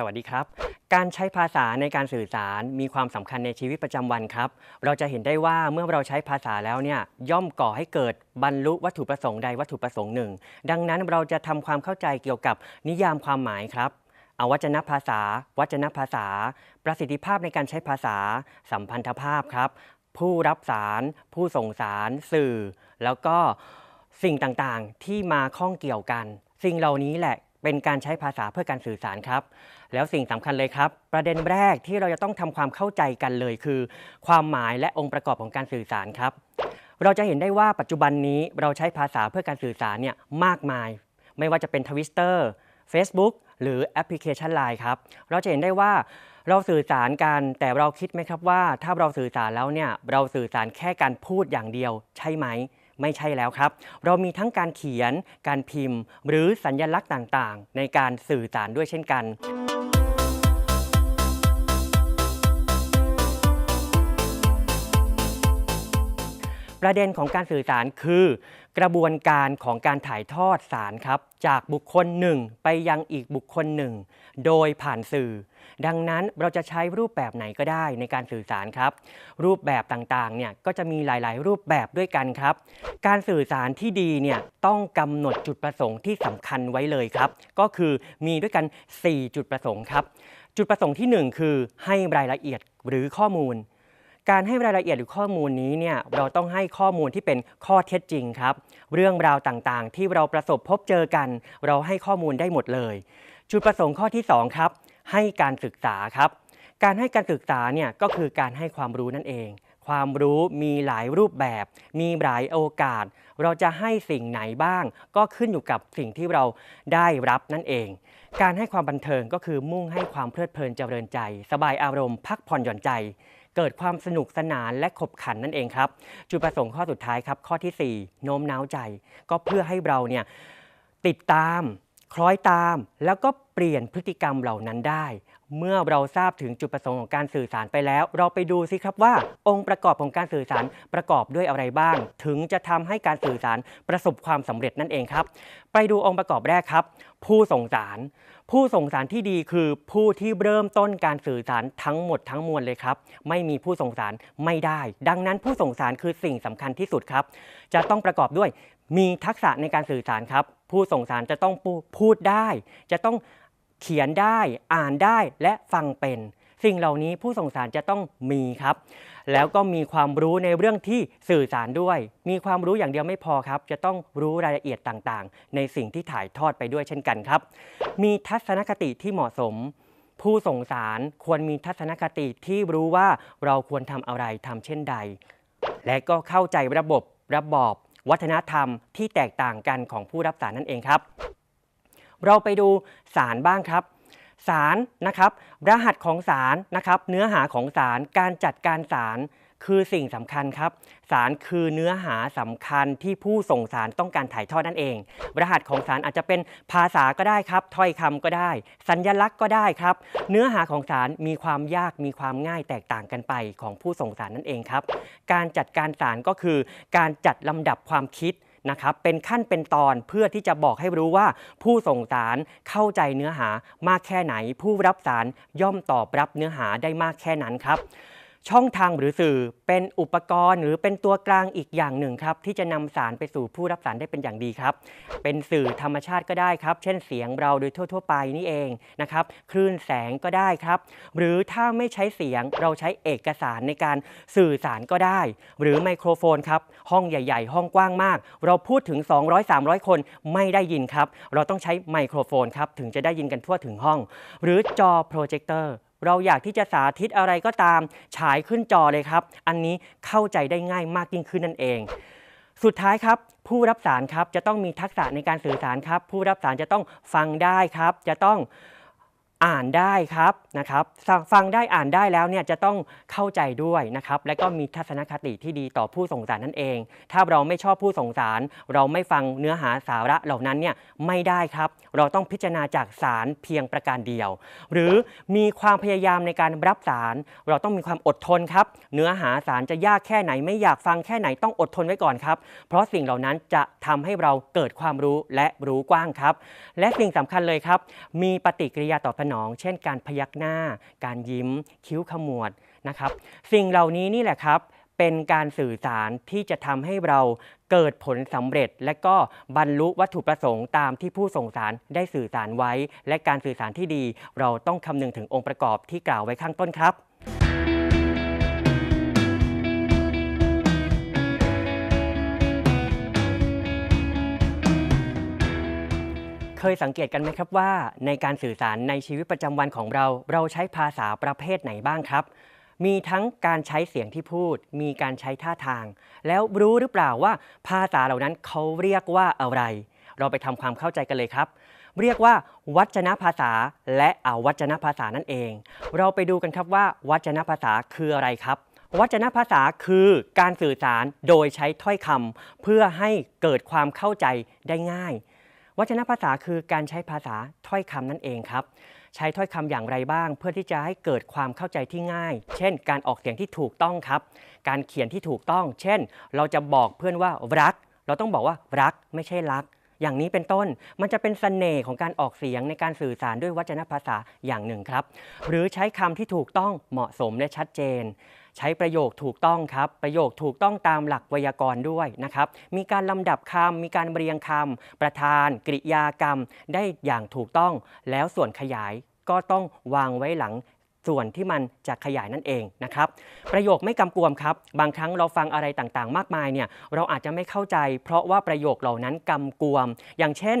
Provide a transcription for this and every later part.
สวัสดีครับ การใช้ภาษาในการสื่อสารมีความสำคัญในชีวิตประจำวันครับ เราจะเห็นได้ว่าเมื่อเราใช้ภาษาแล้วเนี่ยย่อมก่อให้เกิดบรรลุวัตถุประสงค์ใดวัตถุประสงค์หนึ่ง ดังนั้นเราจะทำความเข้าใจเกี่ยวกับนิยามความหมายครับเอาวจนภาษา วัจนภาษา ประสิทธิภาพในการใช้ภาษา สัมพันธภาพครับ ผู้รับสาร ผู้ส่งสาร สื่อ แล้วก็สิ่งต่างๆที่มาข้องเกี่ยวกัน สิ่งเหล่านี้แหละเป็นการใช้ภาษาเพื่อการสื่อสารครับ แล้วสิ่งสำคัญเลยครับ ประเด็นแรกที่เราจะต้องทำความเข้าใจกันเลยคือ ความหมายและองค์ประกอบของการสื่อสารครับ เราจะเห็นได้ว่าปัจจุบันนี้เราใช้ภาษาเพื่อการสื่อสารเนี่ยมากมาย ไม่ว่าจะเป็นทวิสเตอร์ Facebook หรือแอปพลิเคชัน Line ครับ เราจะเห็นได้ว่าเราสื่อสารกัน แต่เราคิดไหมครับว่า ถ้าเราสื่อสารแล้วเนี่ยเราสื่อสารแค่การพูดอย่างเดียวใช่ไหม ไม่ใช่แล้วครับ เรามีทั้งการเขียน การพิมพ์ หรือสัญญลักษณ์ต่างๆ ในการสื่อสารด้วยเช่นกันประเด็นของการสื่อสารคือกระบวนการของการถ่ายทอดสารครับ จากบุคคลหนึ่งไปยังอีกบุคคลหนึ่ง โดยผ่านสื่อดังนั้นเราจะใช้รูปแบบไหนก็ได้ในการสื่อสารครับ รูปแบบต่างๆเนี่ยก็จะมีหลาย ๆ รูปแบบด้วยกันครับ การสื่อสารที่ดีเนี่ยต้องกำหนดจุดประสงค์ที่สำคัญไว้เลยครับ ก็คือมีด้วยกัน 4 จุดประสงค์ครับ จุดประสงค์ที่ 1 คือให้รายละเอียดหรือข้อมูลการให้รายละเอียดหรือข้อมูลนี้เนี่ยเราต้องให้ข้อมูลที่เป็นข้อเท็จจริงครับ เรื่องราวต่างๆ ที่เราประสบพบเจอกัน เราให้ข้อมูลได้หมดเลย จุดประสงค์ข้อที่ 2 ครับ ให้การศึกษาครับ การให้การศึกษาเนี่ยก็คือการให้ความรู้นั่นเอง ความรู้มีหลายรูปแบบ มีหลายโอกาส เราจะให้สิ่งไหนบ้าง ก็ขึ้นอยู่กับสิ่งที่เราได้รับนั่นเอง การให้ความบันเทิงก็คือมุ่งให้ความเพลิดเพลินเจริญใจ สบายอารมณ์พักผ่อนหย่อนใจเกิดความสนุกสนานและขบขันนั่นเองครับ จุดประสงค์ข้อสุดท้ายครับ ข้อทีสี่4 โน้มน้าวใจ ก็เพื่อให้เราเนี่ยติดตาม คล้อยตามแล้วก็เปลี่ยนพฤติกรรมเหล่านั้นได้ เมื่อเราทราบถึงจุดประสงค์ของการสื่อสารไปแล้ว เราไปดูสิครับว่า องค์ประกอบของการสื่อสารประกอบด้วยอะไรบ้าง ถึงจะทำให้การสื่อสารประสบความสำเร็จนั่นเองครับ ไปดูองค์ประกอบแรกครับ ผู้ส่งสาร ผู้ส่งสารที่ดีคือผู้ที่เริ่มต้นการสื่อสารทั้งหมดทั้งมวลเลยครับ ไม่มีผู้ส่งสารไม่ได้ ดังนั้นผู้ส่งสารคือสิ่งสำคัญที่สุดครับ จะต้องประกอบด้วยมีทักษะในการสื่อสารครับ ผู้ส่งสารจะต้องพูดได้ จะต้องเขียนได้ อ่านได้และฟังเป็น สิ่งเหล่านี้ผู้ส่งสารจะต้องมีครับ แล้วก็มีความรู้ในเรื่องที่สื่อสารด้วย มีความรู้อย่างเดียวไม่พอครับ จะต้องรู้รายละเอียดต่างๆ ในสิ่งที่ถ่ายทอดไปด้วยเช่นกันครับ มีทัศนคติที่เหมาะสมผู้ส่งสารควรมีทัศนคติที่รู้ว่าเราควรทำอะไรทำเช่นใด และก็เข้าใจระบบระบอบ วัฒนธรรมที่แตกต่างกันของผู้รับสารนั่นเองครับ เราไปดูสารบ้างครับ สารนะครับ รหัสของสารนะครับ เนื้อหาของสารการจัดการสารคือสิ่งสำคัญครับ สารคือเนื้อหาสำคัญที่ผู้ส่งสารต้องการถ่ายทอดนั่นเอง รหัสของสารอาจจะเป็นภาษาก็ได้ครับ ถ้อยคำก็ได้ สัญญลักษณ์ก็ได้ครับ เนื้อหาของสารมีความยากมีความง่ายแตกต่างกันไปของผู้ส่งสารนั่นเองครับ การจัดการสารก็คือการจัดลำดับความคิด นะครับเป็นขั้นเป็นตอนเพื่อที่จะบอกให้รู้ว่า ผู้ส่งสารเข้าใจเนื้อหามากแค่ไหน ผู้รับสารย่อมตอบรับเนื้อหาได้มากแค่นั้นครับ ช่องทางหรือสื่อเป็นอุปกรณ์ หรือเป็นตัวกลางอีกอย่างหนึ่งครับ ที่จะนำสารไปสู่ผู้รับสารได้เป็นอย่างดีครับ เป็นสื่อธรรมชาติก็ได้ครับ เช่นเสียงเราโดยทั่ว ๆ ไปนี่เองนะครับคลื่นแสงก็ได้ครับ หรือถ้าไม่ใช้เสียงเราใช้เอกสารในการสื่อสารก็ได้ หรือไมโครโฟนครับห้องใหญ่ ๆ ห้องกว้างมาก เราพูดถึง 200-300 คนไม่ได้ยินครับ เราต้องใช้ไมโครโฟนครับถึงจะได้ยินกันทั่วถึงห้อง หรือจอโปรเจคเตอร์ เราอยากที่จะสาธิตอะไรก็ตาม ฉายขึ้นจอเลยครับ อันนี้เข้าใจได้ง่ายมากยิ่งขึ้นนั่นเอง สุดท้ายครับผู้รับสารครับจะต้องมีทักษะในการสื่อสารครับ ผู้รับสารจะต้องฟังได้ครับ จะต้อง อ่านได้ครับนะครับ ฟังได้อ่านได้แล้วเนี่ยจะต้องเข้าใจด้วยนะครับ และก็มีทัศนคติที่ดีต่อผู้ส่งสารนั่นเอง ถ้าเราไม่ชอบผู้ส่งสาร เราไม่ฟังเนื้อหาสาระเหล่านั้นเนี่ยไม่ได้ครับ เราต้องพิจารณาจากสารเพียงประการเดียว หรือมีความพยายามในการรับสาร เราต้องมีความอดทนครับ เนื้อหาสารจะยากแค่ไหนไม่อยากฟังแค่ไหนต้องอดทนไว้ก่อนครับ เพราะสิ่งเหล่านั้นจะทำให้เราเกิดความรู้และรู้กว้างครับ และสิ่งสำคัญเลยครับ มีปฏิกิริยาตอบสนอง เช่น การพยักหน้า การยิ้ม คิ้วขมวดนะครับ สิ่งเหล่านี้นี่แหละครับ เป็นการสื่อสารที่จะทำให้เราเกิดผลสำเร็จ และก็บรรลุวัตถุประสงค์ตามที่ผู้ส่งสารได้สื่อสารไว้ และการสื่อสารที่ดี เราต้องคำนึงถึงองค์ประกอบที่กล่าวไว้ข้างต้นครับ เคยสังเกตกันไหมครับว่าในการสื่อสารในชีวิตประจำวันของเรา เราใช้ภาษาประเภทไหนบ้างครับ มีทั้งการใช้เสียงที่พูด มีการใช้ท่าทาง แล้วรู้หรือเปล่าว่าภาษาเหล่านั้นเขาเรียกว่าอะไร เราไปทำความเข้าใจกันเลยครับ เรียกว่า วัจนภาษา และอวัจนภาษานั่นเอง เราไปดูกันครับว่า วัจนภาษาคืออะไรครับวัจนภาษาคือการสื่อสารโดยใช้ถ้อยคำเพื่อให้เกิดความเข้าใจได้ง่าย วัจนภาษาคือการใช้ภาษาถ้อยคำนั่นเองครับ ใช้ถ้อยคำอย่างไรบ้าง เพื่อที่จะให้เกิดความเข้าใจที่ง่าย เช่น การออกเสียงที่ถูกต้องครับ การเขียนที่ถูกต้อง เช่น เราจะบอกเพื่อนว่ารัก เราต้องบอกว่ารักไม่ใช่รัก อย่างนี้เป็นต้นมันจะเป็นเสน่ห์ของการออกเสียงในการสื่อสารด้วยวัจนภาษาอย่างหนึ่งครับ หรือใช้คำที่ถูกต้องเหมาะสมและชัดเจน ใช้ประโยคถูกต้องครับ ประโยคถูกต้องตามหลักไวยากรณ์ด้วยนะครับ มีการลำดับคำมีการเรียงคำประธานกริยากรรม ได้อย่างถูกต้อง แล้วส่วนขยายก็ต้องวางไว้หลังส่วนที่มันจะขยายนั่นเองนะครับ ประโยคไม่กำกวมครับ บางครั้งเราฟังอะไรต่างๆ มากมายเนี่ยเราอาจจะไม่เข้าใจ เพราะว่าประโยคเหล่านั้นกำกวม อย่างเช่น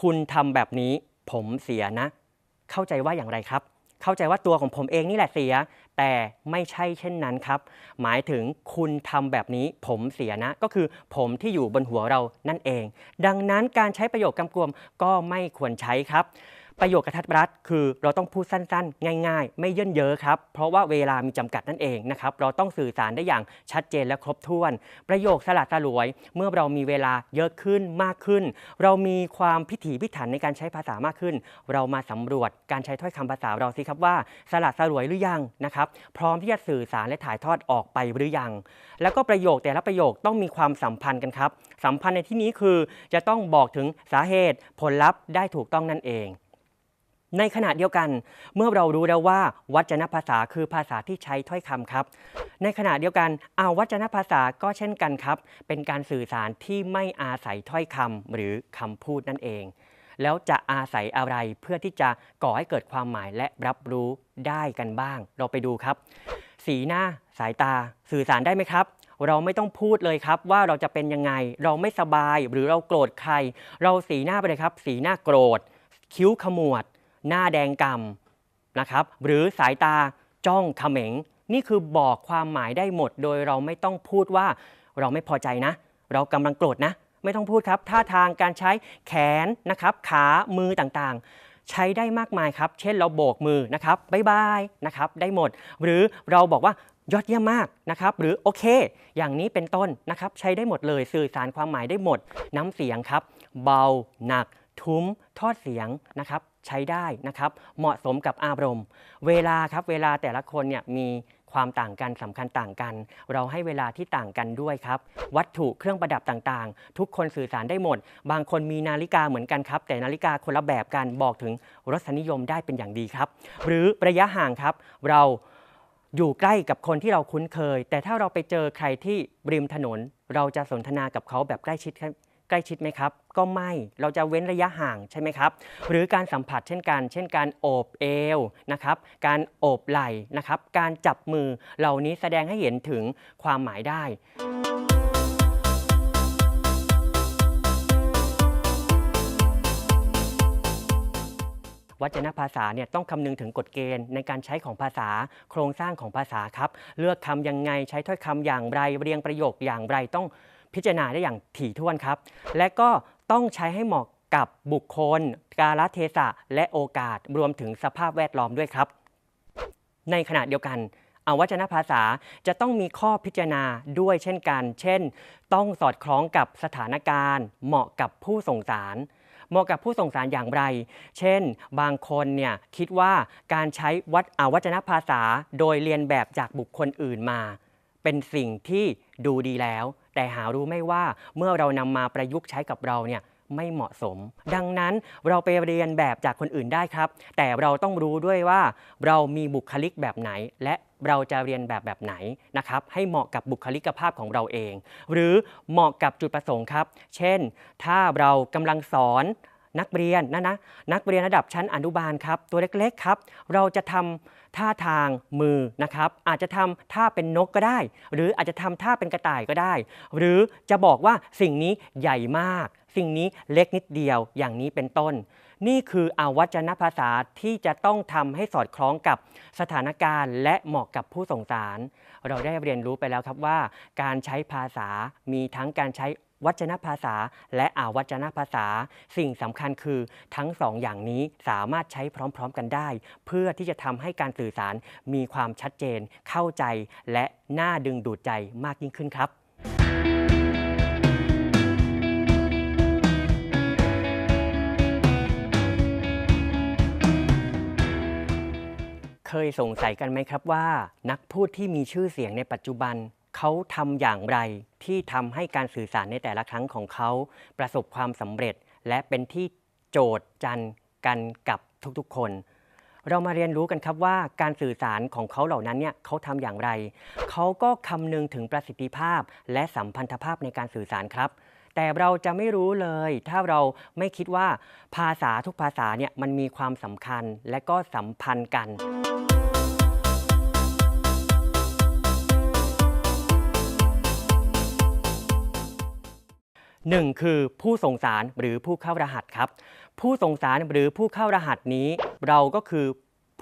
คุณทำแบบนี้ ผมเสียนะ เข้าใจว่าอย่างไรครับ เข้าใจว่าตัวของผมเองนี่แหละเสีย แต่ไม่ใช่เช่นนั้นครับ หมายถึงคุณทำแบบนี้ผมเสียนะ ก็คือผมที่อยู่บนหัวเรานั่นเอง ดังนั้นการใช้ประโยคกำกวมก็ไม่ควรใช้ครับ ประโยคกระทัดรัดคือเราต้องพูดสั้นๆ ง่าย ๆ ไม่เยินเยอะครับ เพราะว่าเวลามีจำกัดนั่นเองนะครับ เราต้องสื่อสารได้อย่างชัดเจนและครบถ้วน ประโยคสลัดสลวย เมื่อเรามีเวลาเยอะขึ้นมากขึ้น เรามีความพิถีพิถันในการใช้ภาษามากขึ้น เรามาสำรวจการใช้ถ้อยคำภาษาเราสิครับว่าสลัดสลวยหรือยังนะครับ พร้อมที่จะสื่อสารและถ่ายทอดออกไปหรือยัง แล้วก็ประโยคแต่ละประโยคต้องมีความสัมพันธ์กันครับ สัมพันธ์ในที่นี้คือจะต้องบอกถึงสาเหตุผลลัพธ์ได้ถูกต้องนั่นเอง ในขณะเดียวกัน เมื่อเรารู้แล้วว่า วัจนภาษาคือภาษาที่ใช้ถ้อยคำครับ ในขณะเดียวกันอาวัจนภาษาก็เช่นกันครับ เป็นการสื่อสารที่ไม่อาศัยถ้อยคำหรือคำพูดนั่นเอง แล้วจะอาศัยอะไรเพื่อที่จะก่อให้เกิดความหมายและรับรู้ได้กันบ้าง เราไปดูครับ สีหน้าสายตาสื่อสารได้ไหมครับเราไม่ต้องพูดเลยครับว่าเราจะเป็นยังไง เราไม่สบายหรือเราโกรธใคร เราสีหน้าไปเลยครับ สีหน้าโกรธ คิ้วขมวด หน้าแดงกำนะครับ หรือสายตาจ้องเขม็ง นี่คือบอกความหมายได้หมด โดยเราไม่ต้องพูดว่าเราไม่พอใจนะ เรากำลังโกรธนะ ไม่ต้องพูดครับท่าทางการใช้แขนนะครับ ขามือต่างๆ ใช้ได้มากมายครับ เช่นเราโบกมือนะครับบายบายนะครับได้หมด หรือเราบอกว่ายอดเยี่ยมมากนะครับ หรือโอเค อย่างนี้เป็นต้นนะครับ ใช้ได้หมดเลยสื่อสารความหมายได้หมด น้ำเสียงครับ เบา หนัก ทุ้ม ทอดเสียงนะครับ ใช้ได้นะครับ เหมาะสมกับอารมณ์ เวลาครับเวลาแต่ละคนเนี่ยมีความต่างกันสำคัญต่างกัน เราให้เวลาที่ต่างกันด้วยครับ วัตถุเครื่องประดับต่างๆ ทุกคนสื่อสารได้หมด บางคนมีนาฬิกาเหมือนกันครับ แต่นาฬิกาคนละแบบกันบอกถึงรสนิยมได้เป็นอย่างดีครับ หรือระยะห่างครับ เราอยู่ใกล้กับคนที่เราคุ้นเคย แต่ถ้าเราไปเจอใครที่ริมถนน เราจะสนทนากับเขาแบบใกล้ชิด ใกล้ชิดไหมครับ ก็ไม่ เราจะเว้นระยะห่างใช่ไหมครับ หรือการสัมผัสเช่นกัน เช่นการโอบเอวนะครับ การโอบไหล่นะครับ การจับมือเหล่านี้แสดงให้เห็นถึงความหมายได้วัจนภาษาเนี่ยต้องคำนึงถึงกฎเกณฑ์ในการใช้ของภาษา โครงสร้างของภาษาครับ เลือกคำยังไงใช้ถ้อยคำอย่างไรเรียงประโยคอย่างไรต้อง พิจารณาได้อย่างถี่ถ้วนครับ และก็ต้องใช้ให้เหมาะกับบุคคล กาลเทศะและโอกาสรวมถึงสภาพแวดล้อมด้วยครับ ในขณะเดียวกันอวัจนภาษาจะต้องมีข้อพิจารณาด้วยเช่นกัน เช่น ต้องสอดคล้องกับสถานการณ์ เหมาะกับผู้ส่งสาร เหมาะกับผู้ส่งสารอย่างไร เช่น บางคนเนี่ยคิดว่าการใช้วัดอวัจนภาษาโดยเรียนแบบจากบุคคลอื่นมา เป็นสิ่งที่ดูดีแล้ว แต่หารู้ไม่ว่าเมื่อเรานำมาประยุกต์ใช้กับเราเนี่ยไม่เหมาะสม ดังนั้นเราไปเรียนแบบจากคนอื่นได้ครับ แต่เราต้องรู้ด้วยว่าเรามีบุคลิกแบบไหน และเราจะเรียนแบบแบบไหนนะครับ ให้เหมาะกับบุคลิกภาพของเราเอง หรือเหมาะกับจุดประสงค์ครับ เช่น ถ้าเรากำลังสอนนักเรียนนะนะนักเรียนระดับชั้นอนุบาลครับ ตัวเล็กๆครับ เราจะทำ ท่าทางมือนะครับ อาจจะทำท่าเป็นนกก็ได้ หรืออาจจะทำท่าเป็นกระต่ายก็ได้ หรือจะบอกว่าสิ่งนี้ใหญ่มาก สิ่งนี้เล็กนิดเดียวอย่างนี้เป็นต้น นี่คืออาวัจนภาษาที่จะต้องทำให้สอดคล้องกับสถานการณ์ และเหมาะกับผู้ส่งสาร เราได้เรียนรู้ไปแล้วครับว่า การใช้ภาษามีทั้งการใช้ วัจนภาษา และอาวัจนภาษา สิ่งสำคัญคือทั้งสองอย่างนี้สามารถใช้พร้อมๆกันได้ เพื่อที่จะทำให้การสื่อสารมีความชัดเจน เข้าใจ และน่าดึงดูดใจมากยิ่งขึ้นครับเคยสงสัยกันไหมครับว่า นักพูดที่มีชื่อเสียงในปัจจุบัน เขาทำอย่างไรที่ทำให้การสื่อสารในแต่ละครั้งของเขา ประสบความสำเร็จ และเป็นที่โจทย์จันกันกับทุกๆ คน เรามาเรียนรู้กันครับว่าการสื่อสารของเขาเหล่านั้นเนี่ยเขาทำอย่างไร เขาก็คำนึงถึงประสิทธิภาพ และสัมพันธภาพในการสื่อสารครับ แต่เราจะไม่รู้เลย ถ้าเราไม่คิดว่าภาษาทุกภาษาเนี่ยมันมีความสำคัญและก็สัมพันธ์กัน หนึ่งคือผู้ส่งสารหรือผู้เข้ารหัสครับ ผู้ส่งสารหรือผู้เข้ารหัสนี้ เราก็คือ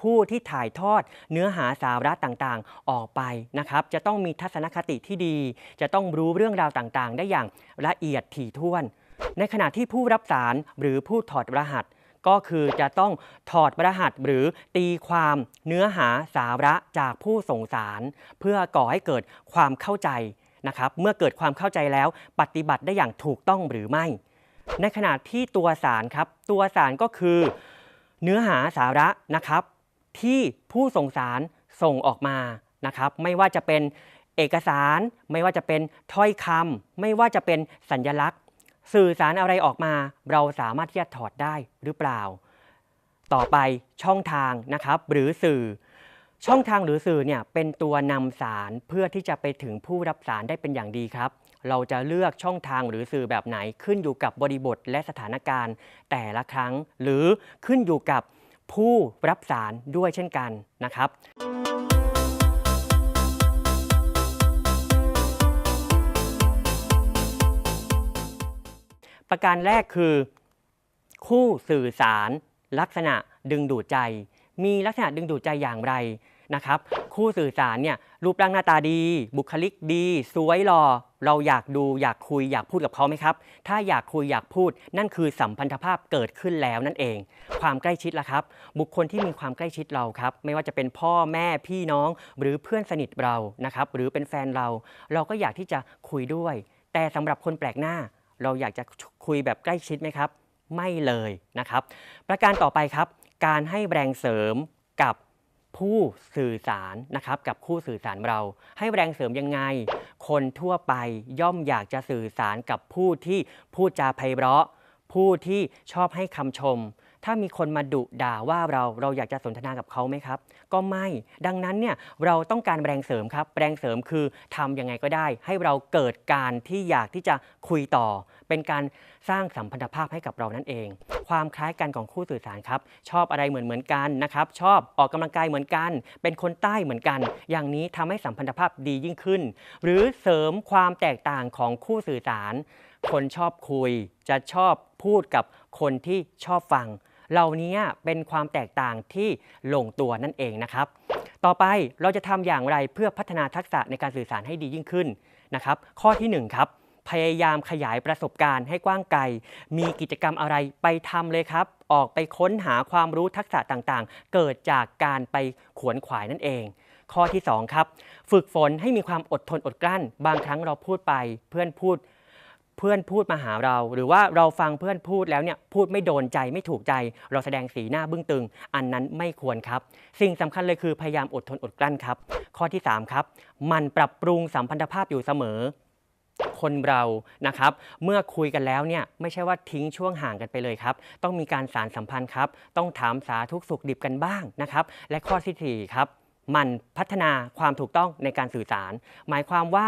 ผู้ที่ถ่ายทอดเนื้อหาสาระต่างๆ ออกไปนะครับ จะต้องมีทัศนคติที่ดี จะต้องรู้เรื่องราวต่างๆ ได้อย่างละเอียดถี่ถ้วน ในขณะที่ผู้รับสารหรือผู้ถอดรหัส ก็คือจะต้องถอดรหัสหรือตีความเนื้อหาสาระจากผู้ส่งสาร เพื่อก่อให้เกิดความเข้าใจ นะครับ เมื่อเกิดความเข้าใจแล้วปฏิบัติได้อย่างถูกต้องหรือไม่ ในขณะที่ตัวสารครับ ตัวสารก็คือ เนื้อหาสาระนะครับ ที่ผู้ส่งสารส่งออกมานะครับ ไม่ว่าจะเป็นเอกสาร ไม่ว่าจะเป็นถ้อยคำไม่ว่าจะเป็นสัญญลักษณ์ สื่อสารอะไรออกมา เราสามารถที่จะถอดได้หรือเปล่า ต่อไปช่องทางนะครับ หรือสื่อ ช่องทางหรือสื่อเนี่ยเป็นตัวนำสารเพื่อที่จะไปถึงผู้รับสารได้เป็นอย่างดีครับ เราจะเลือกช่องทางหรือสื่อแบบไหนขึ้นอยู่กับบริบทและสถานการณ์ แต่ละครั้ง หรือขึ้นอยู่กับผู้รับสารด้วยเช่นกันนะครับประการแรกคือ คู่สื่อสาร ลักษณะดึงดูดใจ มีลักษณะดึงดูดใจอย่างไรนะครับ คู่สื่อสารเนี่ยรูปร่างหน้าตาดี บุคลิกดี สวยหล่อเราอยากดูอยากคุยอยากพูดกับเขาไหมครับ ถ้าอยากคุยอยากพูด นั่นคือสัมพันธภาพเกิดขึ้นแล้วนั่นเอง ความใกล้ชิดล่ะครับ บุคคลที่มีความใกล้ชิดเราครับ ไม่ว่าจะเป็นพ่อแม่พี่น้อง หรือเพื่อนสนิทเรานะครับ หรือเป็นแฟนเรา เราก็อยากที่จะคุยด้วย แต่สำหรับคนแปลกหน้า เราอยากจะคุยแบบใกล้ชิดไหมครับ ไม่เลยนะครับ ประการต่อไปครับ การให้แรงเสริมกับผู้สื่อสารนะครับกับคู่สื่อสารเรา ให้แรงเสริมยังไง คนทั่วไปย่อมอยากจะสื่อสารกับผู้ที่พูดจาไพเราะ ผู้ที่ชอบให้คำชม ถ้ามีคนมาดุด่าว่าเราเราอยากจะสนทนากับเขาไหมครับ ก็ไม่ดังนั้นเนี่ยเราต้องการแรงเสริมครับแรงเสริมคือทำยังไงก็ได้ ให้เราเกิดการที่อยากที่จะคุยต่อ เป็นการสร้างสัมพันธภาพให้กับเรานั่นเอง ความคล้ายกันของคู่สื่อสารครับ ชอบอะไรเหมือนเหมือนกันนะครับชอบออกกำลังกายเหมือนกัน เป็นคนใต้เหมือนกัน อย่างนี้ทำให้สัมพันธภาพดียิ่งขึ้น หรือเสริมความแตกต่างของคู่สื่อสาร คนชอบคุยจะชอบพูดกับคนที่ชอบฟัง เหล่านี้เป็นความแตกต่างที่ลงตัวนั่นเองนะครับ ต่อไปเราจะทำอย่างไรเพื่อพัฒนาทักษะในการสื่อสารให้ดียิ่งขึ้นนะครับ ข้อที่หนึ่งครับพยายามขยายประสบการณ์ให้กว้างไกล มีกิจกรรมอะไรไปทำเลยครับ ออกไปค้นหาความรู้ทักษะต่างๆ เกิดจากการไปขวนขวายนั่นเอง ข้อที่สองครับ ฝึกฝนให้มีความอดทนอดกลั้น บางครั้งเราพูดไป เพื่อนพูด เพื่อนพูดมาหาเรา หรือว่าเราฟังเพื่อนพูดแล้วเนี่ยพูดไม่โดนใจไม่ถูกใจ เราแสดงสีหน้าบึ้งตึง อันนั้นไม่ควรครับ สิ่งสำคัญเลยคือพยายามอดทนอดกลั้นครับ ข้อที่ 3 ครับ มันปรับปรุงสัมพันธภาพอยู่เสมอคนเรานะครับ เมื่อคุยกันแล้วเนี่ยไม่ใช่ว่าทิ้งช่วงห่างกันไปเลยครับ ต้องมีการสารสัมพันธ์ครับ ต้องถามสาทุกสุขดิบกันบ้างนะครับ และข้อที่สี่ครับมันพัฒนาความถูกต้องในการสื่อสาร หมายความว่า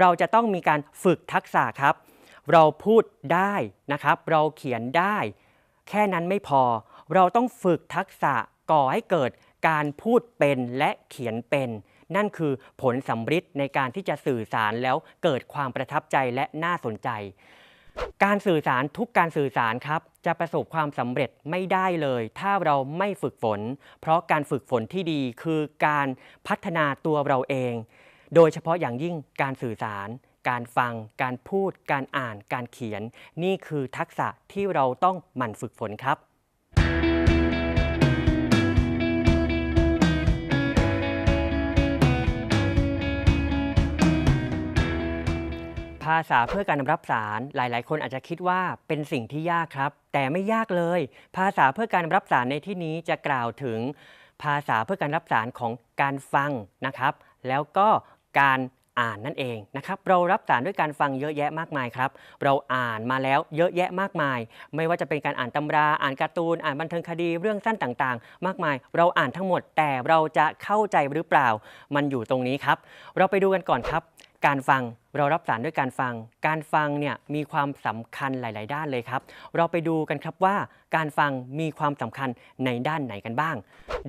เราจะต้องมีการฝึกทักษะครับ เราพูดได้นะครับ เราเขียนได้ แค่นั้นไม่พอ เราต้องฝึกทักษะก่อให้เกิดการพูดเป็นและเขียนเป็น นั่นคือผลสำฤทธิ์ในการที่จะสื่อสารแล้วเกิดความประทับใจและน่าสนใจ การสื่อสารทุกการสื่อสารครับ จะประสบความสำเร็จไม่ได้เลย ถ้าเราไม่ฝึกฝน เพราะการฝึกฝนที่ดีคือการพัฒนาตัวเราเอง โดยเฉพาะอย่างยิ่งการสื่อสาร การฟัง การพูด การอ่าน การเขียน นี่คือทักษะที่เราต้องหมั่นฝึกฝนครับภาษาเพื่อการรับสารหลาย ๆ คนอาจจะคิดว่าเป็นสิ่งที่ยากครับ แต่ไม่ยากเลย ภาษาเพื่อการรับสารในที่นี้จะกล่าวถึง ภาษาเพื่อการรับสารของการฟังนะครับ แล้วก็การ อ่านนั่นเองนะครับเรารับสารด้วยการฟังเยอะแยะมากมายครับ เราอ่านมาแล้วเยอะแยะมากมาย ไม่ว่าจะเป็นการอ่านตำราอ่านการ์ตูน อ่านบันเทิงคดีเรื่องสั้นต่างๆ มากมาย เราอ่านทั้งหมดแต่เราจะเข้าใจหรือเปล่า มันอยู่ตรงนี้ครับ เราไปดูกันก่อนครับ การฟังเรารับสารด้วยการฟัง การฟังเนี่ยมีความสำคัญหลาย ๆ ด้านเลยครับ เราไปดูกันครับว่าการฟังมีความสำคัญในด้านไหนกันบ้าง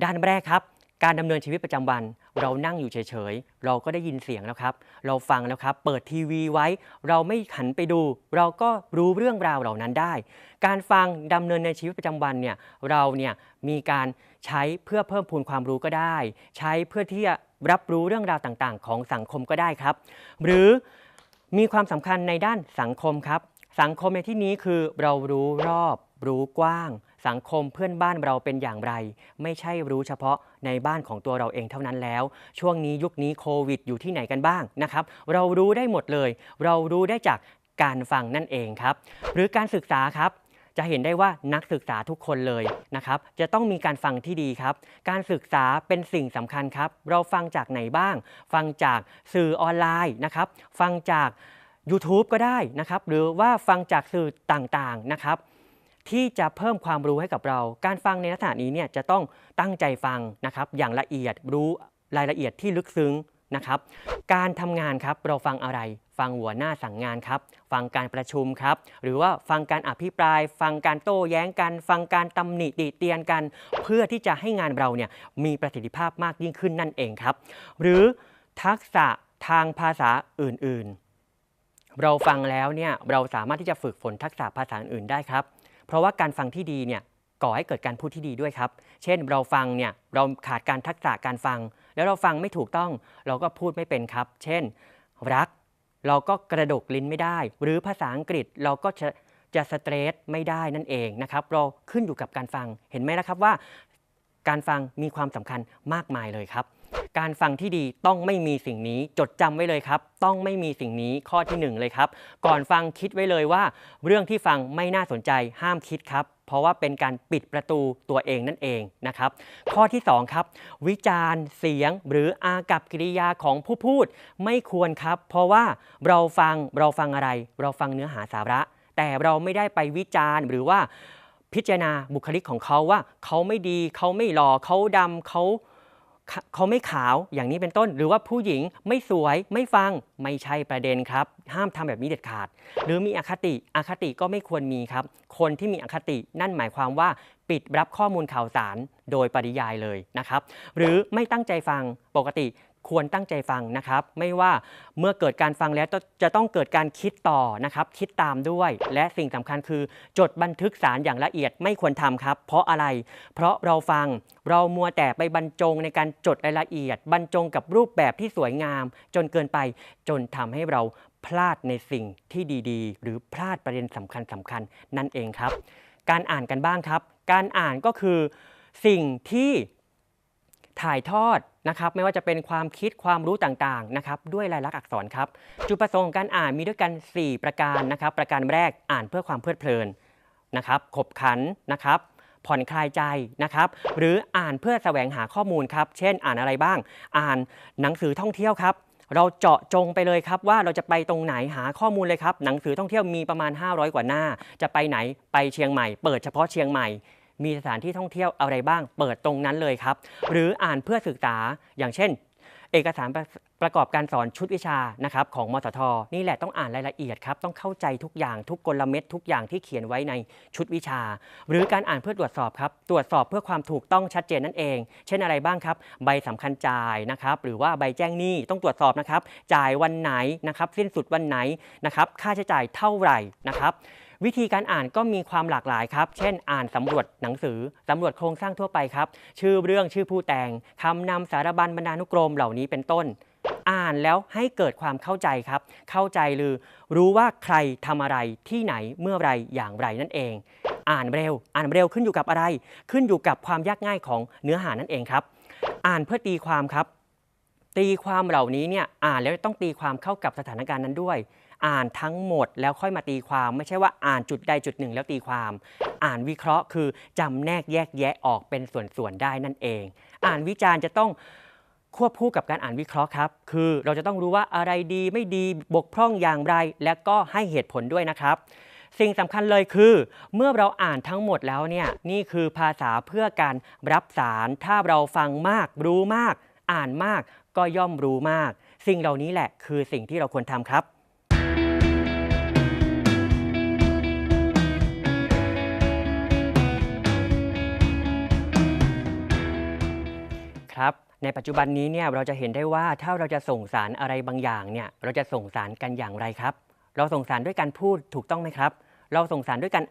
ด้านแรกครับ การดำเนินชีวิตประจำวัน เรานั่งอยู่เฉยๆ เราก็ได้ยินเสียงแล้วครับ เราฟังแล้วครับ เปิดทีวีไว้ เราไม่หันไปดู เราก็รู้เรื่องราวเหล่านั้นได้ การฟังดำเนินในชีวิตประจำวันเนี่ยเราเนี่ยมีการใช้เพื่อเพิ่มพูนความรู้ก็ได้ ใช้เพื่อที่จะรับรู้เรื่องราวต่างๆ ของสังคมก็ได้ครับ หรือมีความสำคัญในด้านสังคมครับ สังคมในที่นี้คือเรารู้รอบ รู้กว้าง สังคมเพื่อนบ้านเราเป็นอย่างไร ไม่ใช่รู้เฉพาะในบ้านของตัวเราเองเท่านั้นแล้ว ช่วงนี้ยุคนี้โควิด อยู่ที่ไหนกันบ้างนะครับ เรารู้ได้หมดเลย เรารู้ได้จากการฟังนั่นเองครับ หรือการศึกษาครับจะเห็นได้ว่านักศึกษาทุกคนเลยนะครับ จะต้องมีการฟังที่ดีครับ การศึกษาเป็นสิ่งสำคัญครับ เราฟังจากไหนบ้าง ฟังจากสื่อออนไลน์นะครับ ฟังจาก YouTube ก็ได้นะครับ หรือว่าฟังจากสื่อต่างๆนะครับ ที่จะเพิ่มความรู้ให้กับเรา การฟังในลักษณะนี้เนี่ยจะต้องตั้งใจฟังนะครับ อย่างละเอียดรู้รายละเอียดที่ลึกซึ้งนะครับ การทำงานครับเราฟังอะไร ฟังหัวหน้าสั่งงานครับ ฟังการประชุมครับ หรือว่าฟังการอภิปราย ฟังการโต้แย้งกัน ฟังการตำหนิติเตียนกัน เพื่อที่จะให้งานเราเนี่ยมีประสิทธิภาพมากยิ่งขึ้นนั่นเองครับ หรือทักษะทางภาษาอื่นๆ เราฟังแล้วเนี่ยเราสามารถที่จะฝึกฝนทักษะภาษาอื่นได้ครับ เพราะว่าการฟังที่ดีเนี่ยก่อให้เกิดการพูดที่ดีด้วยครับ เช่นเราฟังเนี่ยเราขาดการทักษะการฟัง แล้วเราฟังไม่ถูกต้องเราก็พูดไม่เป็นครับ เช่น รักเราก็กระดกลิ้นไม่ได้ หรือภาษาอังกฤษเราก็จะจะสเตรทไม่ได้นั่นเองนะครับ เราขึ้นอยู่กับการฟังเห็นไหมล่ะครับว่า การฟังมีความสำคัญมากมายเลยครับ การฟังที่ดีต้องไม่มีสิ่งนี้จดจำไว้เลยครับ ต้องไม่มีสิ่งนี้ข้อที่หนึ่งเลยครับ ก่อนฟังคิดไว้เลยว่า เรื่องที่ฟังไม่น่าสนใจห้ามคิดครับ เพราะว่าเป็นการปิดประตูตัวเองนั่นเองนะครับข้อที่สองครับ วิจารณ์เสียงหรืออากับกิริยาของผู้พูดไม่ควรครับ เพราะว่าเราฟังเราฟังอะไร เราฟังเนื้อหาสาระ แต่เราไม่ได้ไปวิจารณ์หรือว่าพิจารณาบุคลิกของเขาว่า เขาไม่ดีเขาไม่หล่อเขาดำเขา เขาไม่ขาวอย่างนี้เป็นต้น หรือว่าผู้หญิงไม่สวยไม่ฟังไม่ใช่ประเด็นครับ ห้ามทำแบบนี้เด็ดขาด หรือมีอคติอคติก็ไม่ควรมีครับ คนที่มีอคตินั่นหมายความว่าปิดรับข้อมูลข่าวสารโดยปริยายเลยนะครับ หรือไม่ตั้งใจฟังปกติ ควรตั้งใจฟังนะครับ ไม่ว่าเมื่อเกิดการฟังแล้วจะต้องเกิดการคิดต่อนะครับ คิดตามด้วย และสิ่งสำคัญคือ จดบันทึกสารอย่างละเอียดไม่ควรทำครับ เพราะอะไร เพราะเราฟังเรามัวแต่ไปบรรจงในการจดรายละเอียด บรรจงกับรูปแบบที่สวยงาม จนเกินไปจนทำให้เราพลาดในสิ่งที่ดีๆ หรือพลาดประเด็นสำคัญสำคัญนั่นเองครับ การอ่านกันบ้างครับ การอ่านก็คือสิ่งที่ถ่ายทอด นะครับไม่ว่าจะเป็นความคิดความรู้ต่างๆนะครับด้วยลายลักษณ์อักษรครับจุดประสงค์ของการอ่านมีด้วยกัน 4 ประการนะครับ ประการแรกอ่านเพื่อความเพลิดเพลินนะครับขบขันนะครับผ่อนคลายใจนะครับหรืออ่านเพื่อแสวงหาข้อมูลครับ เช่นอ่านอะไรบ้าง อ่านหนังสือท่องเที่ยวครับ เราเจาะจงไปเลยครับว่าเราจะไปตรงไหนหาข้อมูลเลยครับ หนังสือท่องเที่ยวมีประมาณ 500 กว่าหน้า จะไปไหนไปเชียงใหม่ เปิดเฉพาะเชียงใหม่ มีสถานที่ท่องเที่ยวอะไรบ้าง เปิดตรงนั้นเลยครับ หรืออ่านเพื่อศึกษาอย่างเช่น เอกสารประประกอบการสอนชุดวิชานะครับของมสท นี่แหละต้องอ่านรายละเอียดครับ ต้องเข้าใจทุกอย่างทุกกลเม็ดทุกอย่างที่เขียนไว้ในชุดวิชา หรือการอ่านเพื่อตรวจสอบครับ ตรวจสอบเพื่อความถูกต้องชัดเจนนั่นเอง เช่นอะไรบ้างครับ ใบสำคัญจ่ายนะครับ หรือว่าใบแจ้งหนี้ต้องตรวจสอบนะครับ จ่ายวันไหนนะครับ สิ้นสุดวันไหนนะครับ ค่าใช้จ่ายเท่าไหร่นะครับ วิธีการอ่านก็มีความหลากหลายครับ เช่น อ่านสำรวจหนังสือสำรวจโครงสร้างทั่วไปครับ ชื่อเรื่องชื่อผู้แต่งคำนำสารบัญบรรณานุกรมเหล่านี้เป็นต้น อ่านแล้วให้เกิดความเข้าใจครับ เข้าใจหรือ รู้ว่าใครทำอะไรที่ไหนเมื่อไรอย่างไรนั่นเอง อ่านเร็ว อ่านเร็วขึ้นอยู่กับอะไร ขึ้นอยู่กับความยากง่ายของเนื้อหานั่นเองครับ อ่านเพื่อตีความครับ ตีความเหล่านี้เนี่ยอ่านแล้วต้องตีความเข้ากับสถานการณ์นั้นด้วย อ่านทั้งหมดแล้วค่อยมาตีความ ไม่ใช่ว่าอ่านจุดใดจุดหนึ่งแล้วตีความ อ่านวิเคราะห์คือจำแนกแยกแยะออกเป็นส่วนๆได้นั่นเอง อ่านวิจารณ์จะต้องควบคู่กับการอ่านวิเคราะห์ครับ คือเราจะต้องรู้ว่าอะไรดีไม่ดีบกพร่องอย่างไร และก็ให้เหตุผลด้วยนะครับ สิ่งสำคัญเลยคือ เมื่อเราอ่านทั้งหมดแล้วเนี่ยนี่คือภาษาเพื่อการรับสาร ถ้าเราฟังมาก รู้มาก อ่านมาก ก็ย่อมรู้มาก สิ่งเหล่านี้แหละคือสิ่งที่เราควรทำครับ ครับ ในปัจจุบันนี้เนี่ยเราจะเห็นได้ว่าถ้าเราจะส่งสารอะไรบางอย่างเนี่ยเราจะส่งสารกันอย่างไรครับ เราส่งสารด้วยการพูดถูกต้องไหมครับ เราส่งสารด้วยการ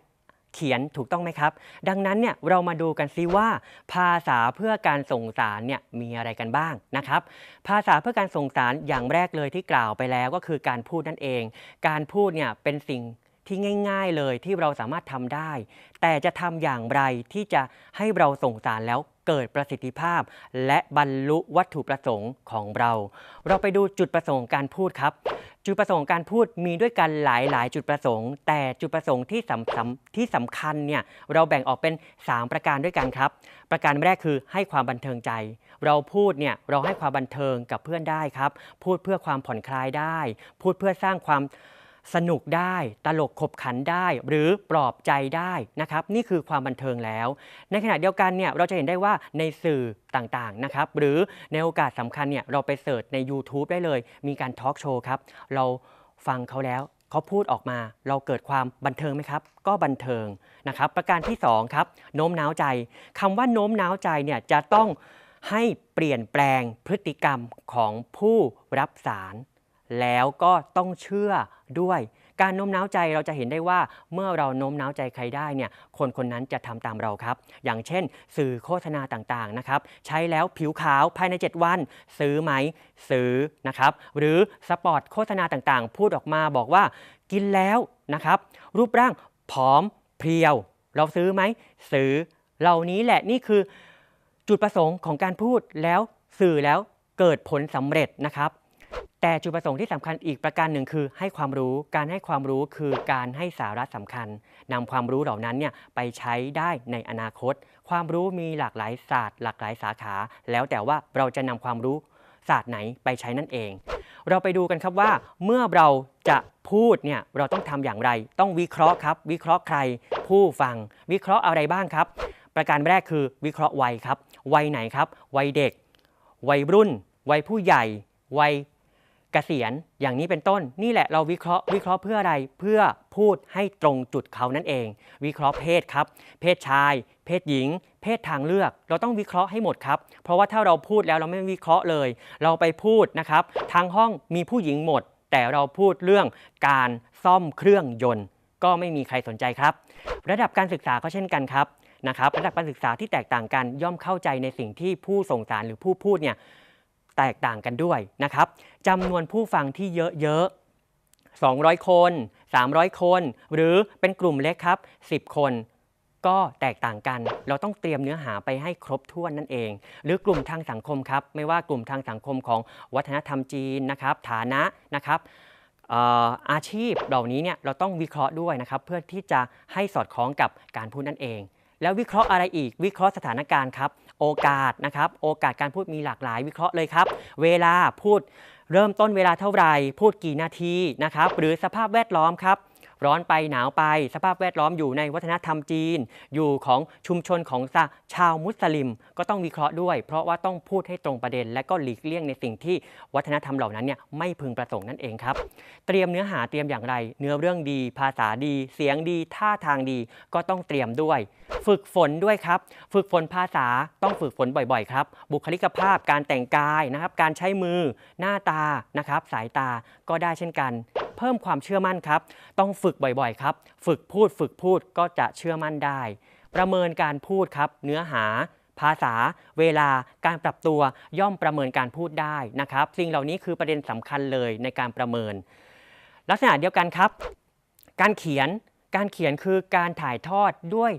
เขียนถูกต้องไหมครับ ดังนั้นเนี่ยเรามาดูกันซิว่าภาษาเพื่อการส่งสารเนี่ยมีอะไรกันบ้างนะครับ ภาษาเพื่อการส่งสารอย่างแรกเลยที่กล่าวไปแล้วก็คือการพูดนั่นเอง การพูดเนี่ยเป็นสิ่ง ที่ง่าย ๆเลยที่เราสามารถทำได้ แต่จะทำอย่างไรที่จะให้เราส่งสารแล้วเกิดประสิทธิภาพ และบรรลุวัตถุประสงค์ของเรา เราไปดูจุดประสงค์การพูดครับ จุดประสงค์การพูดมีด้วยกันหลายๆ จุดประสงค์ แต่จุดประสงค์ที่สำคัญที่สำคัญเนี่ยเราแบ่งออกเป็น 3 ประการด้วยกันครับ ประการแรกคือให้ความบันเทิงใจ เราพูดเนี่ยเราให้ความบันเทิงกับเพื่อนได้ครับ พูดเพื่อความผ่อนคลายได้ พูดเพื่อสร้างความ สนุกได้ ตลกขบขันได้ หรือปลอบใจได้นะครับ นี่คือความบันเทิงแล้ว ในขณะเดียวกันเนี่ยเราจะเห็นได้ว่าในสื่อต่างๆนะครับหรือในโอกาสสำคัญเนี่ยเราไปเสิร์ชใน YouTube ได้เลย มีการทอล์กโชว์ครับเราฟังเขาแล้วเขาพูดออกมา เราเกิดความบันเทิงไหมครับ ก็บันเทิงนะครับ ประการที่2ครับโน้มน้าวใจคำว่าโน้มน้าวใจเนี่ยจะต้องให้เปลี่ยนแปลงพฤติกรรมของผู้รับสาร แล้วก็ต้องเชื่อด้วยการโน้มน้าวใจเราจะเห็นได้ว่าเมื่อเราโน้มน้าวใจใครได้เนี่ยคนคนนั้นจะทำตามเราครับ อย่างเช่น สื่อโฆษณาต่างๆนะครับใช้แล้วผิวขาวภายใน 7 วัน ซื้อไหมซื้อนะครับหรือสปอร์ตโฆษณาต่างๆ พูดออกมาบอกว่ากินแล้วนะครับรูปร่างผอมเพรียว เราซื้อไหมซื้อเหล่านี้แหละนี่คือจุดประสงค์ของการพูดแล้วสื่อแล้วเกิดผลสำเร็จนะครับ แต่จุดประสงค์ที่สำคัญอีกประการหนึ่งคือ ให้ความรู้การให้ความรู้คือการให้สาระสำคัญนำความรู้เหล่านั้นเนี่ยไปใช้ได้ในอนาคต ความรู้มีหลากหลายศาสตร์ หลากหลายสาขา แล้วแต่ว่าเราจะนำความรู้ศาสตร์ไหนไปใช้นั่นเอง เราไปดูกันครับว่า เมื่อเราจะพูดเนี่ยเราต้องทำอย่างไร ต้องวิเคราะห์ครับ วิเคราะห์ใคร ผู้ฟัง วิเคราะห์อะไรบ้างครับ ประการแรกคือวิเคราะห์วัยครับ วัยไหนครับ วัยเด็ก วัยรุ่น วัยผู้ใหญ่ วัย กษียณอย่างนี้เป็นต้น นี่แหละเราวิเคราะห์วิเคราะห์เพื่ออะไรเพื่อพูดให้ตรงจุดเขานั่นเอง วิเคราะห์เพศครับ เพศชาย เพศหญิง เพศทางเลือก เราต้องวิเคราะห์ให้หมดครับ เพราะว่าถ้าเราพูดแล้วเราไม่วิเคราะห์เลย เราไปพูดนะครับทางห้องมีผู้หญิงหมด แต่เราพูดเรื่องการซ่อมเครื่องยนต์ ก็ไม่มีใครสนใจครับ ระดับการศึกษาก็เช่นกันครับนะครับระดับการศึกษาที่แตกต่างกันย่อมเข้าใจในสิ่งที่ผู้ส่งสารหรือผู้พูดเนี่ย แตกต่างกันด้วยนะครับจำนวนผู้ฟังที่เยอะๆ 200 คน 300 คน หรือเป็นกลุ่มเล็กครับ 10 คนก็แตกต่างกัน เราต้องเตรียมเนื้อหาไปให้ครบถ้วนนั่นเอง หรือกลุ่มทางสังคมครับ ไม่ว่ากลุ่มทางสังคมของวัฒนธรรมจีนนะครับ ฐานะนะครับอาชีพเหล่านี้เนี่ยเราต้องวิเคราะห์ด้วยนะครับ เพื่อที่จะให้สอดคล้องกับการพูดนั่นเอง แล้ววิเคราะห์อะไรอีก วิเคราะห์สถานการณ์ครับ โอกาสนะครับโอกาสการพูดมีหลากหลายวิเคราะห์เลยครับ เวลาพูดเริ่มต้นเวลาเท่าไหร่ พูดกี่นาทีนะครับหรือสภาพแวดล้อมครับ ร้อนไปหนาวไป สภาพแวดล้อมอยู่ในวัฒนธรรมจีน อยู่ของชุมชนของชาวมุสลิม ก็ต้องวิเคราะห์ด้วย เพราะว่าต้องพูดให้ตรงประเด็น และก็หลีกเลี่ยงในสิ่งที่วัฒนธรรมเหล่านั้นเนี่ยไม่พึงประสงค์นั่นเองครับ เตรียมเนื้อหาเตรียมอย่างไร เนื้อเรื่องดี ภาษาดี เสียงดี ท่าทางดี ก็ต้องเตรียมด้วย ฝึกฝนด้วยครับ ฝึกฝนภาษาต้องฝึกฝนบ่อยๆครับ บุคลิกภาพการแต่งกายนะครับ การใช้มือ หน้าตานะครับ สายตา ก็ได้เช่นกัน เพิ่มความเชื่อมั่นครับ ต้องฝึกบ่อยๆครับ ฝึกพูดฝึกพูดก็จะเชื่อมั่นได้ ประเมินการพูดครับ เนื้อหา ภาษา เวลา การปรับตัวย่อมประเมินการพูดได้นะครับ สิ่งเหล่านี้คือประเด็นสำคัญเลยในการประเมิน ลักษณะเดียวกันครับ การเขียนการเขียนคือการถ่ายทอดด้วย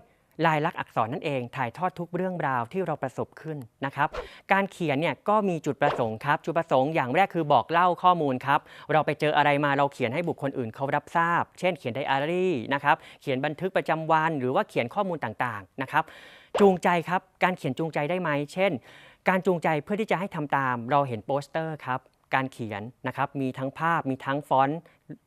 ลายลักษณ์อักษรนั่นเอง ถ่ายทอดทุกเรื่องราวที่เราประสบขึ้นนะครับ การเขียนเนี่ยก็มีจุดประสงค์ครับ จุดประสงค์อย่างแรกคือบอกเล่าข้อมูลครับ เราไปเจออะไรมาเราเขียนให้บุคคลอื่นเขารับทราบ เช่น เขียนไดอารี่นะครับ เขียนบันทึกประจำวัน หรือว่าเขียนข้อมูลต่างๆนะครับ จูงใจครับ การเขียนจูงใจได้ไหม เช่น การจูงใจเพื่อที่จะให้ทำตาม เราเห็นโปสเตอร์ครับ การเขียนนะครับมีทั้งภาพมีทั้งฟอนต์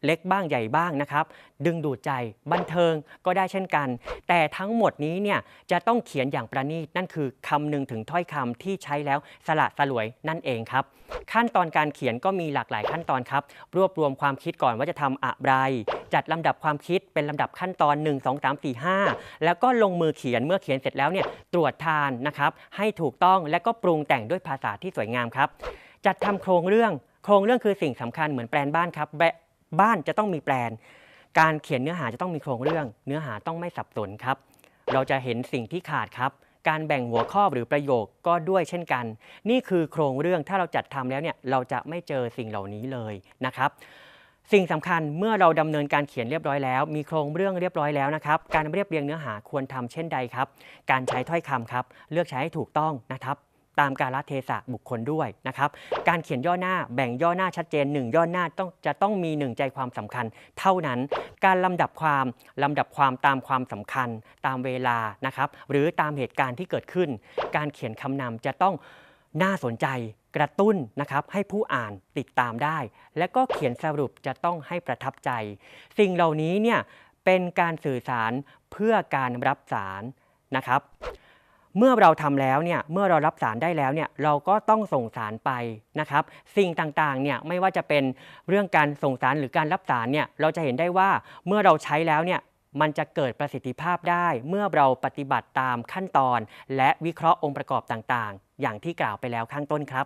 เล็กบ้างใหญ่บ้างนะครับ ดึงดูดใจบันเทิงก็ได้เช่นกัน แต่ทั้งหมดนี้เนี่ยจะต้องเขียนอย่างประณีตนั่นคือคำหนึ่งถึงถ้อยคำที่ใช้แล้วสละสลวยนั่นเองครับ ขั้นตอนการเขียนก็มีหลากหลายขั้นตอนครับ รวบรวมความคิดก่อนว่าจะทำอะไร จัดลำดับความคิดเป็นลำดับขั้นตอน 1 2 3 4 5 แล้วก็ลงมือเขียนเมื่อเขียนเสร็จแล้วเนี่ยตรวจทานนะครับให้ถูกต้องและก็ปรุงแต่งด้วยภาษาที่สวยงามครับ จัดทำโครงเรื่อง โครงเรื่องคือสิ่งสำคัญเหมือนแปลนบ้านครับแบบ้านจะต้องมีแปลน การเขียนเนื้อหาจะต้องมีโครงเรื่อง เนื้อหาต้องไม่สับสนครับ เราจะเห็นสิ่งที่ขาดครับการแบ่งหัวข้อหรือประโยคก็ด้วยเช่นกัน นี่คือโครงเรื่องถ้าเราจัดทำแล้วเนี่ยเราจะไม่เจอสิ่งเหล่านี้เลยนะครับ สิ่งสำคัญเมื่อเราดำเนินการเขียนเรียบร้อยแล้ว มีโครงเรื่องเรียบร้อยแล้วนะครับ การเรียบเรียงเนื้อหาควรทำเช่นใดครับ การใช้ถ้อยคำครับ เลือกใช้ให้ถูกต้องนะครับ ตามกาลเทศะบุคคลด้วยนะครับ การเขียนย่อหน้าแบ่งย่อหน้าชัดเจน 1 ย่อหน้าต้องจะต้องมี 1 ใจความสำคัญ เท่านั้น การลำดับความลำดับความตามความสำคัญ ตามเวลานะครับ หรือตามเหตุการณ์ที่เกิดขึ้น การเขียนคำนำจะต้องน่าสนใจกระตุ้นนะครับให้ผู้อ่านติดตามได้ และก็เขียนสรุปจะต้องให้ประทับใจ สิ่งเหล่านี้เนี่ยเป็นการสื่อสารเพื่อการรับสารนะครับ เมื่อเราทำแล้วเนี่ยเมื่อเรารับสารได้แล้วเนี่ยเราก็ต้องส่งสารไปนะครับสิ่งต่างๆเนี่ยไม่ว่าจะเป็นเรื่องการส่งสารหรือการรับสารเนี่ยเราจะเห็นได้ว่าเมื่อเราใช้แล้วเนี่ยมันจะเกิดประสิทธิภาพได้ เมื่อเราปฏิบัติตามขั้นตอน และวิเคราะห์องค์ประกอบต่างๆ อย่างที่กล่าวไปแล้วข้างต้นครับ